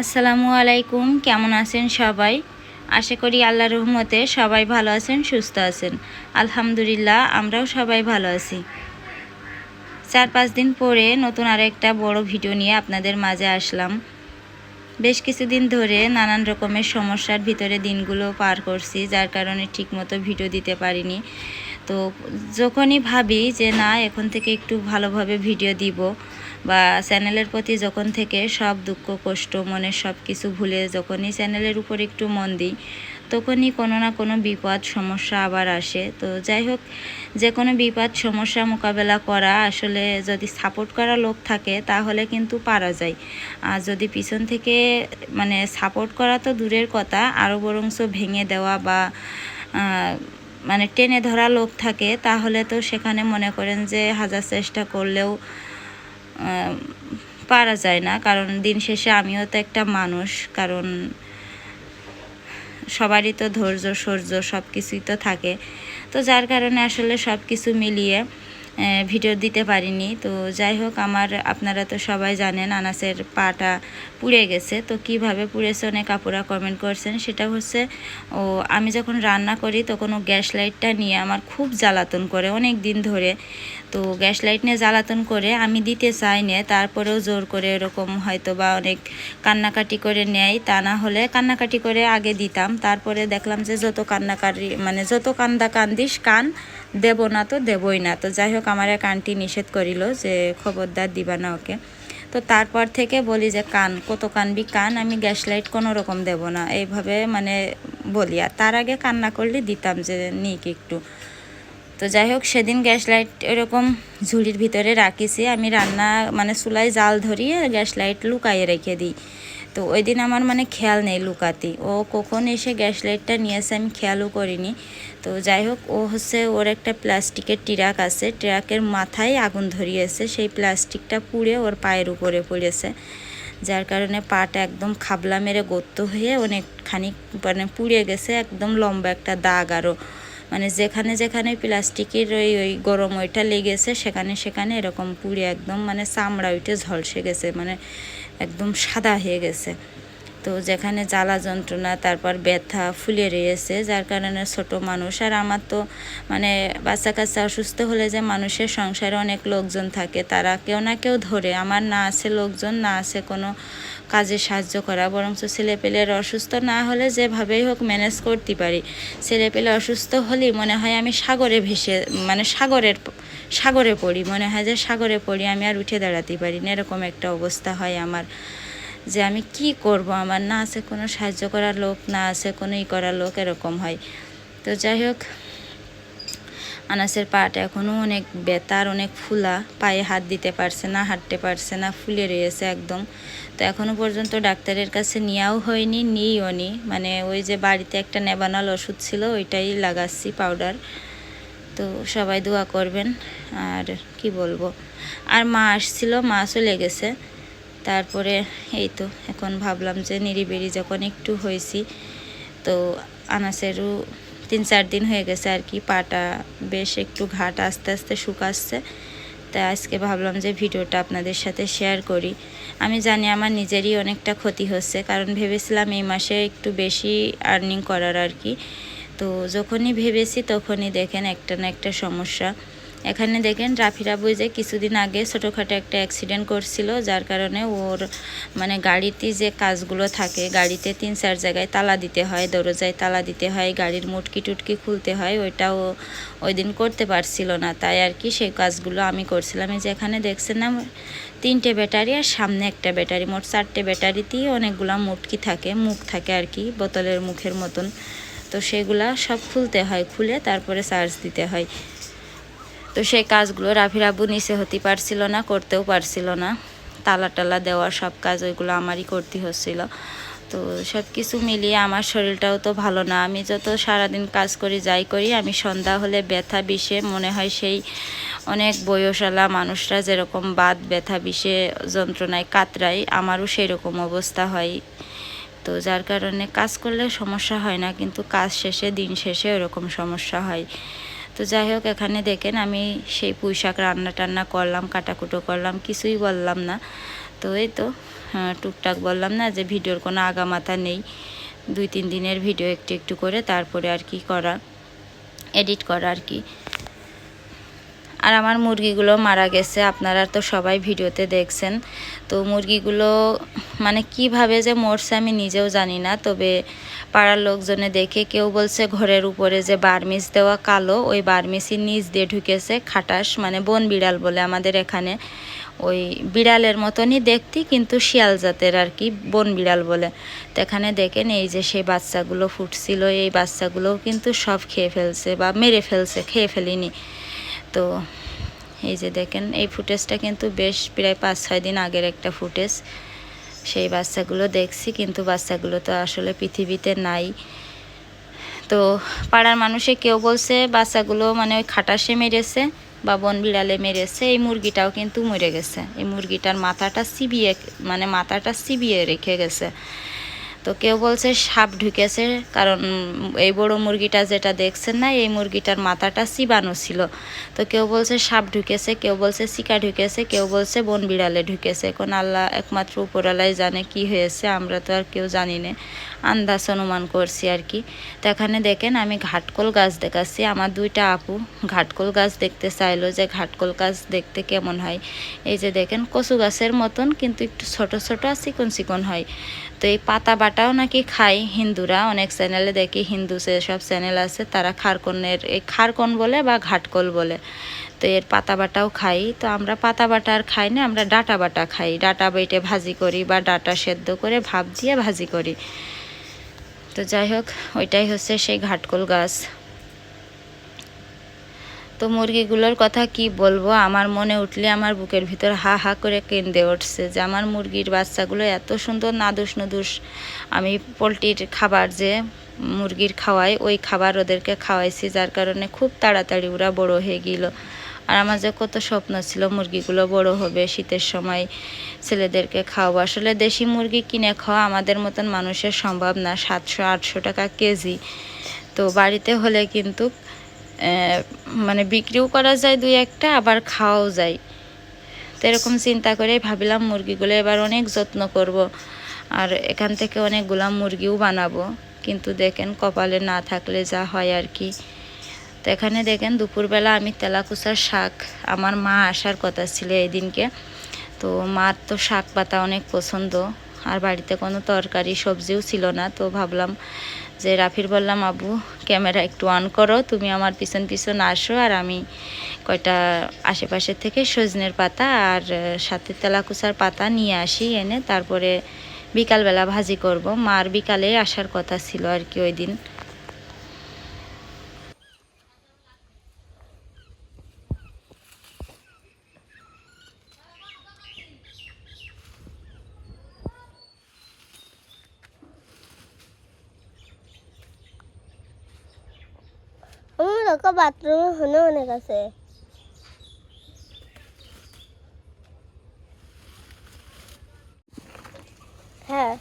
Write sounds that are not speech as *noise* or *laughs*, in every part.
আসসালামু আলাইকুম, কেমন আছেন সবাই? আশা করি আল্লাহ রহমতে সবাই ভালো আছেন, সুস্থ আছেন। আলহামদুলিল্লাহ, আমরাও সবাই ভালো আছি। চার পাঁচ দিন পরে নতুন আর একটা বড় ভিডিও নিয়ে আপনাদের মাঝে আসলাম। বেশ কিছুদিন ধরে নানান রকমের সমস্যার ভিতরে দিনগুলো পার করছি, যার কারণে ঠিকমতো ভিডিও দিতে পারিনি। তো যখনই ভাবি যে না, এখন থেকে একটু ভালোভাবে ভিডিও দিব বা চ্যানেলের প্রতি যখন থেকে সব দুঃখ, কষ্ট, মনের সব কিছু ভুলে যখনই চ্যানেলের উপর একটু মন দিই, তখনই কোনো না কোনো বিপদ, সমস্যা আবার আসে। তো যাই হোক, যে কোনো বিপদ, সমস্যা মোকাবেলা করা আসলে যদি সাপোর্ট করা লোক থাকে তাহলে কিন্তু পারা যায়। আর যদি পিছন থেকে মানে সাপোর্ট করা তো দূরের কথা আরও বরংস ভেঙে দেওয়া বা মানে টেনে ধরা লোক থাকে, তাহলে তো সেখানে মনে করেন যে হাজার চেষ্টা করলেও পারা যায় না। কারণ দিন শেষে আমিও তো একটা মানুষ। কারণ সবারই তো ধৈর্য, সৌর্য সব কিছুই তো থাকে। তো যার কারণে আসলে সব কিছু মিলিয়ে ভিডিও দিতে পারিনি। তো যাই হোক, আমার, আপনারা তো সবাই জানেন, আনাসের পাটা পুড়ে গেছে। তো কীভাবে পুড়েছে অনেক আপুরা কমেন্ট করছেন, সেটা হচ্ছে, ও, আমি যখন রান্না করি, তখন ও গ্যাস লাইটটা নিয়ে আমার খুব জ্বালাতন করে অনেক দিন ধরে। তো গ্যাস লাইট নিয়ে জ্বালাতন করে আমি দিতে চাই না, তারপরেও জোর করে এরকম হয়তো বা অনেক কান্নাকাটি করে নেয়। তা না হলে কান্নাকাটি করে আগে দিতাম। তারপরে দেখলাম যে যত কান্নাকাটি মানে যত কান্দা কান্দিস, কান দেব না তো দেবই না। তো যাই হোক, আমার এক আন্টি নিষেধ করিল যে খবরদার দিবা না ওকে। তো তারপর থেকে বলি যে, কান, কত কানবি কান? আমি গ্যাস লাইট কোনো রকম দেব না। এইভাবে মানে বলি। আর তার আগে কান্না করলে দিতাম যে, নিক একটু। তো যাই হোক, সেদিন গ্যাস লাইট এরকম ঝুড়ির ভিতরে রাখিছি। আমি রান্না মানে চুলায় জাল ধরিয়ে গ্যাস লাইট লুকাইয়ে রেখে দিই। তো ওই দিন আমার মানে খেয়াল নেই লুকাতি। ও কখন এসে গ্যাস লাইটটা নিয়ে নিয়েছে আমি খেয়ালও করিনি। তো যাই হোক, ও হচ্ছে ওর একটা প্লাস্টিকের ট্রাক আছে। ট্রাকের মাথায় আগুন ধরিয়েছে। সেই প্লাস্টিকটা পুড়ে ওর পায়ের উপরে পড়েছে। যার কারণে পাটা একদম খাবলা মেরে গর্ত হয়ে অনেকখানি মানে পুড়ে গেছে। একদম লম্বা একটা দাগ আরও মানে যেখানে যেখানে প্লাস্টিকের ওই ওই গরম ওইটা লেগেছে, সেখানে সেখানে এরকম পুড়ে একদম মানে চামড়া ওইটা ঝলসে গেছে। মানে একদম সাদা হয়ে গেছে। তো যেখানে জ্বালা যন্ত্রণা, তারপর ব্যথা ফুলে রয়েছে, যার কারণে ছোট মানুষ। আর আমার তো মানে বাচ্চা কাচ্চা অসুস্থ হলে যে মানুষের সংসারে অনেক লোকজন থাকে, তারা কেউ না কেউ ধরে। আমার না আছে লোকজন, না আছে কোনো কাজে সাহায্য করা বরং বরঞ্চ ছেলেপেলের অসুস্থ না হলে যেভাবেই হোক ম্যানেজ করতে পারি। ছেলেপেলে অসুস্থ হলেই মনে হয় আমি সাগরে ভেসে মানে সাগরের, সাগরে পড়ি। মনে হয় যে সাগরে পড়ি, আমি আর উঠে দাঁড়াতে পারি না। এরকম একটা অবস্থা হয় আমার, যে আমি কি করব? আমার না আছে কোনো সাহায্য করার লোক, না আছে কোনো ই করার লোক, এরকম হয়। তো যাই হোক, আনাসের পাটা এখনও অনেক বেতার অনেক ফুলা, পায়ে হাত দিতে পারছে না, হাঁটতে পারছে না, ফুলে রয়েছে একদম। তো এখনও পর্যন্ত ডাক্তারের কাছে নেওয়াও হয়নি, নিইও নি। মানে ওই যে বাড়িতে একটা নেবানাল ওষুধ ছিল, ওইটাই লাগাচ্ছি পাউডার তো সবাই দোয়া করবেন, আর কি বলব। আর মা আসছিল, মা চলে গেছে। তারপরে এই তো, এখন ভাবলাম যে নিরিবিরি যখন একটু হয়েছি, তো আনাসেরও তিন চার দিন হয়ে গেছে আর কি, পাটা বেশ একটু ঘাট আস্তে আস্তে শুকাচ্ছে। তাই আজকে ভাবলাম যে ভিডিওটা আপনাদের সাথে শেয়ার করি। আমি জানি আমার নিজেরই অনেকটা ক্ষতি হচ্ছে, কারণ ভেবেছিলাম এই মাসে একটু বেশি আর্নিং করার আর কি। তো যখনই ভেবেছি তখনই দেখেন একটা না একটা সমস্যা। এখানে দেখেন রাফিরা বই যে কিছুদিন আগে ছোটোখাটো একটা অ্যাক্সিডেন্ট করছিল, যার কারণে ওর মানে গাড়িতে যে কাজগুলো থাকে, গাড়িতে তিন চার জায়গায় তালা দিতে হয়, দরজায় তালা দিতে হয়, গাড়ির মুটকি টুটকি খুলতে হয়, ওইটাও ওই দিন করতে পারছিল না। তাই আর কি সেই কাজগুলো আমি করছিলাম। এই যে এখানে দেখছেন না, তিনটে ব্যাটারি আর সামনে একটা ব্যাটারি, মোট চারটে ব্যাটারিতেই অনেকগুলা মুটকি থাকে, মুখ থাকে আর কি, বোতলের মুখের মতন। তো সেগুলা সব খুলতে হয়, খুলে তারপরে চার্জ দিতে হয়। তো সেই কাজগুলো রাফির আব্বু নিচে হতে পারছিল না, করতেও পারছিল না। তালা টালা দেওয়া, সব কাজ ওইগুলো আমারই করতে হচ্ছিল। তো সব কিছু মিলিয়ে আমার শরীরটাও তো ভালো না। আমি যত সারাদিন কাজ করি, যাই করি, আমি সন্ধ্যা হলে ব্যথা বিষে, মনে হয় সেই অনেক বয়সালা মানুষরা যেরকম বাদ ব্যথা বিষে, যন্ত্রণায় কাতরায়, আমারও সেই রকম অবস্থা হয়। তো যার কারণে কাজ করলে সমস্যা হয় না, কিন্তু কাজ শেষে, দিন শেষে ওরকম সমস্যা হয়। তো যাই হোক, এখানে দেখেন আমি সেই পুঁই শাক রান্না টান্না করলাম, কাটাকুটো করলাম, কিছুই বললাম না। তো এই তো টুকটাক বললাম না যে ভিডিওর কোনো আগামাথা নেই। দুই তিন দিনের ভিডিও একটু একটু করে তারপরে আর কি করা, এডিট করা আর কি। আর আমার মুরগিগুলো মারা গেছে, আপনারা তো সবাই ভিডিওতে দেখছেন। তো মুরগিগুলো মানে কীভাবে যে মরছে আমি নিজেও জানি না, তবে পাড়ার লোকজনে দেখে কেউ বলছে ঘরের উপরে যে বার্মিস দেওয়া কালো, ওই বার্মিসের নিচ দিয়ে ঢুকেছে, খাটাস মানে বন বিড়াল বলে আমাদের এখানে। ওই বিড়ালের মতনই দেখতে, কিন্তু শিয়াল জাতের আর কি, বন বিড়াল বলে। তো এখানে দেখেন, এই যে সেই বাচ্চাগুলো ফুটছিল, এই বাচ্চাগুলোও কিন্তু সব খেয়ে ফেলছে বা মেরে ফেলছে, খেয়ে ফেলিনি। তো এই যে দেখেন, এই ফুটেজটা কিন্তু বেশ প্রায় পাঁচ ছয় দিন আগের একটা ফুটেজ। সেই বাচ্চাগুলো দেখছি, কিন্তু বাচ্চাগুলো তো আসলে পৃথিবীতে নাই। তো পাড়ার মানুষে কেউ বলছে, বাচ্চাগুলো মানে ওই খাটাসে মেরেছে বা বন বিড়ালে মেরেছে, এই মুরগিটাও কিন্তু মরে গেছে। এই মুরগিটার মাথাটা চিবিয়ে মানে মাথাটা চিবিয়ে রেখে গেছে। তো কেউ বলছে সাপ ঢুকেছে, কারণ এই বড় মুরগিটা যেটা দেখছেন না, এই মুরগিটার মাথাটা চিবানো ছিল। তো কেউ বলছে সাপ ঢুকেছে, কেউ বলছে শিকা ঢুকেছে, কেউ বলছে বন বিড়ালে ঢুকেছে। এখন আল্লাহ একমাত্র উপরালাই জানে কি হয়েছে, আমরা তো আর কেউ জানি না। আন্দাজ অনুমান করছি আর কি। তো এখানে দেখেন, আমি ঘাটকোল গাছ দেখাচ্ছি। আমার দুইটা আপু ঘাটকোল গাছ দেখতে চাইলো যে ঘাটকোল গাছ দেখতে কেমন হয়। এই যে দেখেন, কচু গাছের মতন, কিন্তু একটু ছোট ছোট আর চিকন চিকন হয়। তো এই পাতা বাটাও নাকি খায় হিন্দুরা। অনেক চ্যানেলে দেখি হিন্দু সব চ্যানেল আছে, তারা খারকনের, এই খারকন বলে বা ঘাটকল বলে। তো এর পাতা বাটাও খাই। তো আমরা পাতা বাটা আর খাই না, আমরা ডাটা বাটা খাই। ডাটা বেটে ভাজি করি বা ডাটা সেদ্ধ করে ভাপ দিয়ে ভাজি করি। তো যাই হোক, ওইটাই হচ্ছে সেই ঘাটকল গাছ। তো মুরগিগুলোর কথা কি বলব? আমার মনে উঠলে আমার বুকের ভিতর হা হা করে কেঁদে উঠছে যে আমার মুরগির বাচ্চাগুলো এত সুন্দর নাদুস নদুস। আমি পোলট্রির খাবার যে মুরগির খাওয়াই, ওই খাবার ওদেরকে খাওয়াইছি, যার কারণে খুব তাড়াতাড়ি ওরা বড় হয়ে গেল। আর আমার যে কত স্বপ্ন ছিল মুরগিগুলো বড় হবে, শীতের সময় ছেলেদেরকে খাওয়াবো। আসলে দেশি মুরগি কিনে খাওয়া আমাদের মতন মানুষের সম্ভব না, সাতশো আটশো টাকা কেজি। তো বাড়িতে হলে কিন্তু মানে বিক্রিও করা যায় দুই একটা, আবার খাওয়াও যায়। তো এরকম চিন্তা করে ভাবিলাম মুরগিগুলো এবার অনেক যত্ন করব। আর এখান থেকে অনেকগুলা মুরগিও বানাবো। কিন্তু দেখেন কপালে না থাকলে যা হয় আর কি। তো এখানে দেখেন দুপুরবেলা আমি তেলাকুচার শাক, আমার মা আসার কথা ছিল এই দিনকে তো মার তো শাক পাতা অনেক পছন্দ। আর বাড়িতে কোনো তরকারি, সবজিও ছিল না। তো ভাবলাম যে রাফির বললাম, আবু, ক্যামেরা একটু অন করো, তুমি আমার পিছন পিছন আসো আর আমি কয়টা আশেপাশে থেকে সজনের পাতা আর সাথে তেলাকুচার পাতা নিয়ে আসি এনে তারপরে বিকালবেলা ভাজি করব। মার বিকালে আসার কথা ছিল আর কি ওই দিন তো বাথরুম হনে অনেক আছে। হ্যাঁ।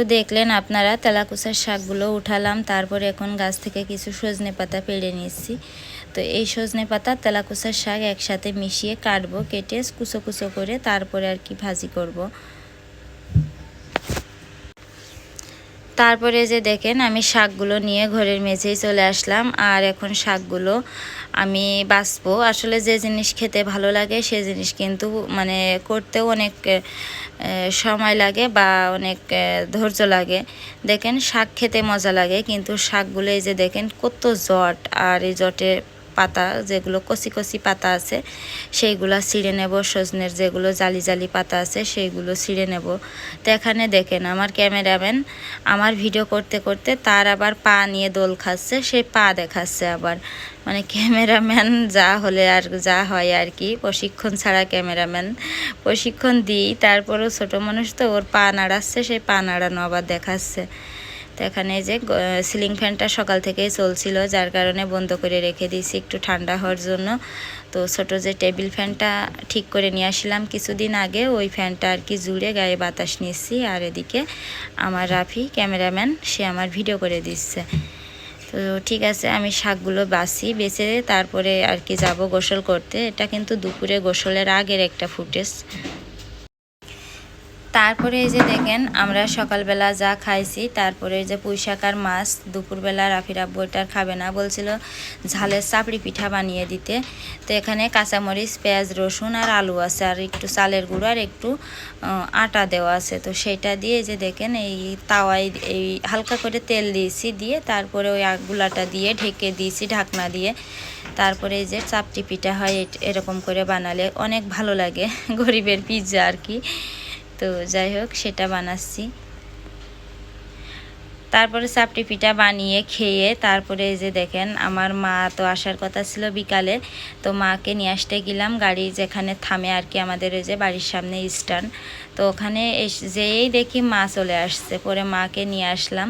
তো দেখলেন আপনারা তেলাকুচার শাকগুলো উঠালাম, তারপরে এখন গাছ থেকে কিছু সজনে পাতা পেড়ে নিচ্ছি তো এই সজনে পাতা তেলাকুচার শাক একসাথে মিশিয়ে কাটবো, কেটে কুচো কুচো করে তারপরে আর কি ভাজি করব। তারপরে যে দেখেন, আমি শাকগুলো নিয়ে ঘরের মেঝেই চলে আসলাম, আর এখন শাকগুলো আমি বাঁচবো আসলে যে জিনিস খেতে ভালো লাগে, সে জিনিস কিন্তু মানে করতেও অনেক সময় লাগে বা অনেক ধৈর্য লাগে। দেখেন শাক খেতে মজা লাগে, কিন্তু শাকগুলো এই যে দেখেন কত জট, আর এই জটে পাতা, যেগুলো কচি কচি পাতা আছে, সেইগুলো ছিঁড়ে নেব। সজনের যেগুলো জালি জালি পাতা আছে, সেইগুলো ছিঁড়ে নেব। তো এখানে দেখেন আমার ক্যামেরাম্যান আমার ভিডিও করতে করতে তার আবার পা নিয়ে দোল খাচ্ছে, সেই পা দেখাচ্ছে আবার। মানে ক্যামেরাম্যান যা হলে আর যা হয় আর কি, প্রশিক্ষণ ছাড়া ক্যামেরাম্যান। প্রশিক্ষণ দিই, তারপরেও ছোট মানুষ তো, ওর পা নাড়াচ্ছে, সেই পা নাড়ানো আবার দেখাচ্ছে। তো এখানে যে সিলিং ফ্যানটা সকাল থেকেই চলছিল, যার কারণে বন্ধ করে রেখে দিয়েছি একটু ঠান্ডা হওয়ার জন্য। তো ছোট যে টেবিল ফ্যানটা ঠিক করে নিয়ে আসলাম কিছুদিন আগে, ওই ফ্যানটা আর কি জুড়ে গায়ে বাতাস নিচ্ছি আর এদিকে আমার রাফি ক্যামেরাম্যান, সে আমার ভিডিও করে দিচ্ছে। তো ঠিক আছে, আমি শাকগুলো বাছি, বেছে তারপরে আর কি যাব গোসল করতে। এটা কিন্তু দুপুরে গোসলের আগের একটা ফুটেজ। তারপরে এই যে দেখেন, আমরা সকালবেলা যা খাইছি, তারপরে এই যে পুঁইশাক আর মাছ, দুপুরবেলা রাফির আব্বু এটা আর খাবে না, বলছিল ঝালের চাপড়ি পিঠা বানিয়ে দিতে। তো এখানে কাঁচামরিচ, পেঁয়াজ, রসুন আর আলু আছে, আর একটু চালের গুঁড়ো আর একটু আটা দেওয়া আছে। তো সেটা দিয়ে যে দেখেন, এই তাওয়ায় এই হালকা করে তেল দিয়েছি, দিয়ে তারপরে ওই আগুলাটা দিয়ে ঢেকে দিয়েছি ঢাকনা দিয়ে। তারপরে এই যে চাপটি পিঠা হয় এরকম করে বানালে অনেক ভালো লাগে, গরিবের পিৎজা আর কি। তো যাই হোক, সেটা বানাচ্ছি। তারপরে চাপটি পিঠা বানিয়ে খেয়ে তারপরে এই যে দেখেন, আমার মা তো আসার কথা ছিল বিকালে, তো মাকে নিয়ে আসতে গেলাম, গাড়ি যেখানে থামে আর কি আমাদের ওই যে বাড়ির সামনে স্ট্যান্ড তো ওখানে যেয়েই দেখি মা চলে আসছে, পরে মাকে নিয়ে আসলাম।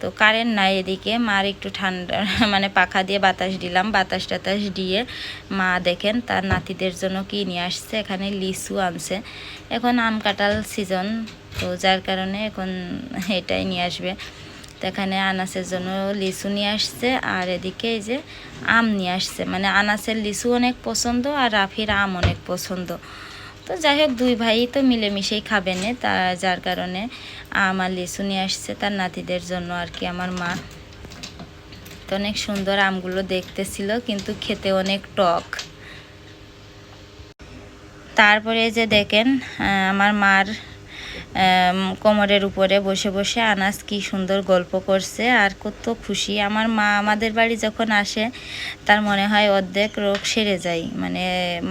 তো কারেন্ট নাই এদিকে, মার একটু ঠান্ডা *laughs* মানে পাখা দিয়ে বাতাস দিলাম, বাতাস টাতাস দিয়ে মা দেখেন তার নাতিদের জন্য কি নিয়ে আসছে, এখানে লিচু আনছে। এখন আম কাঁঠাল সিজন তো যার কারণে এখন *laughs* এটাই নিয়ে আসবে। তো এখানে আনাসের জন্য লিচু নিয়ে আসছে, আর এদিকে এই যে আম নিয়ে আসছে। মানে আনাসের লিচু অনেক পছন্দ, আর রাফির আম অনেক পছন্দ। তো যাই হোক, দুই ভাই তো মিলেমিশেই খাবে না তা যার কারণে আম আর নিয়ে আসছে তার নাতিদের জন্য আর কি, আমার মা। তো অনেক সুন্দর আমগুলো দেখতেছিল, কিন্তু খেতে অনেক টক। তারপরে যে দেখেন আমার মার কোমরের উপরে বসে বসে আনাস কি সুন্দর গল্প করছে আর কত খুশি। আমার মা আমাদের বাড়ি যখন আসে, তার মনে হয় অর্ধেক রোগ সেরে যায়। মানে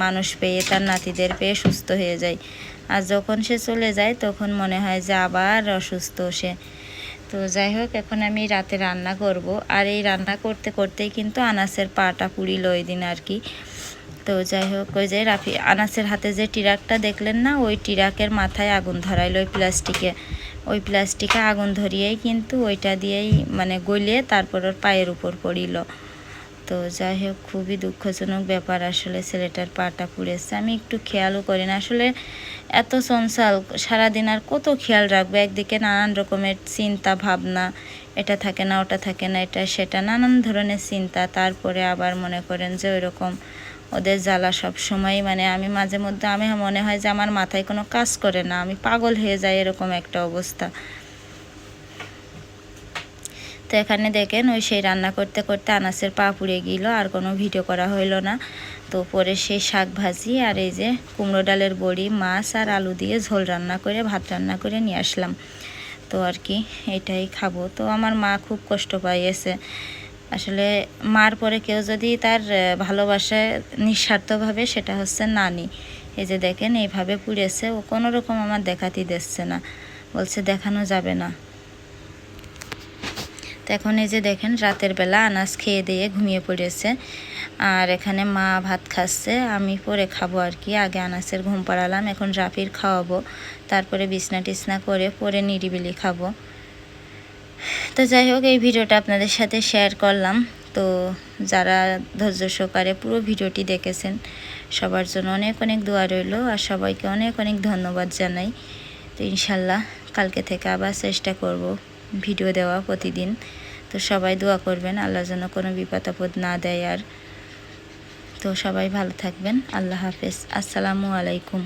মানুষ পেয়ে তার নাতিদের পেয়ে সুস্থ হয়ে যায়। আর যখন সে চলে যায়, তখন মনে হয় যে আবার অসুস্থ সে। তো যাই হোক, এখন আমি রাতে রান্না করব। আর এই রান্না করতে করতেই কিন্তু আনাসের পাটা পুড়িল ওই দিন আর কি। তো যাই হোক, ওই যে রাফি, আনাসের হাতে যে টিরাকটা দেখলেন না, ওই টিরাকের মাথায় আগুন ধরাইলো ওই প্লাস্টিকে। ওই প্লাস্টিকে আগুন ধরিয়েই কিন্তু ওইটা দিয়েই মানে গলিয়ে তারপর ওর পায়ের উপর পড়িল। তো যাই হোক, খুবই দুঃখজনক ব্যাপার আসলে ছেলেটার পাটা পুড়েছে। আমি একটু খেয়ালও করি না। আসলে এত চঞ্চল, সারাদিন আর কত খেয়াল রাখবে? একদিকে নানান রকমের চিন্তা, ভাবনা, এটা থাকে না, ওটা থাকে না, এটা, সেটা, নানান ধরনের চিন্তা। তারপরে আবার মনে করেন যে ওই রকম ওদের জ্বালা সব সময় মানে আমি মাঝে মধ্যে, আমি মনে হয় যে আমার মাথায় কোনো কাজ করে না, আমি পাগল হয়ে যাই এরকম একটা অবস্থা। তো এখানে দেখেন, ওই সেই রান্না করতে করতে আনাসের পা পুড়ে গেল, আর কোনো ভিডিও করা হইল না। তো পরে সেই শাক ভাজি আর এই যে কুমড়ো ডালের বড়ি, মাছ আর আলু দিয়ে ঝোল রান্না করে, ভাত রান্না করে নিয়ে আসলাম। তো আর কি, এটাই খাব। তো আমার মা খুব কষ্ট পাইয়েছে। আসলে মার পরে কেউ যদি তার আহ, ভালোবাসায় নিঃস্বার্থভাবে সেটা হচ্ছে নানি। এই যে দেখেন এইভাবে পুড়েছে ও কোনো রকম আমার দেখাতেই দিচ্ছে না। বলছে দেখানো যাবে না। তো এখন এই যে দেখেন রাতের বেলা আনাজ খেয়ে দিয়ে ঘুমিয়ে পড়েছে। আর এখানে মা ভাত খাচ্ছে আমি পরে খাব আর কি। আগে আনাসের ঘুম পাড়ালাম এখন রাফির খাওয়াবো। তারপরে বিছনা টিছনা করে পরে নিরিবিলি খাব। তো যাই হোক, এই ভিডিওটা আপনাদের সাথে শেয়ার করলাম। তো যারা ধৈর্য সহকারে পুরো ভিডিওটি দেখেছেন, সবার জন্য অনেক অনেক দোয়া রইল আর সবাইকে অনেক অনেক ধন্যবাদ জানাই। তো ইনশাল্লাহ কালকে থেকে আবার চেষ্টা করব ভিডিও দেওয়া প্রতিদিন। তো সবাই দোয়া করবেন, আল্লাহ যেন কোনো বিপদ আপদ না দেয় আর। তো সবাই ভালো থাকবেন, আল্লাহ হাফেজ। আসসালামু আলাইকুম।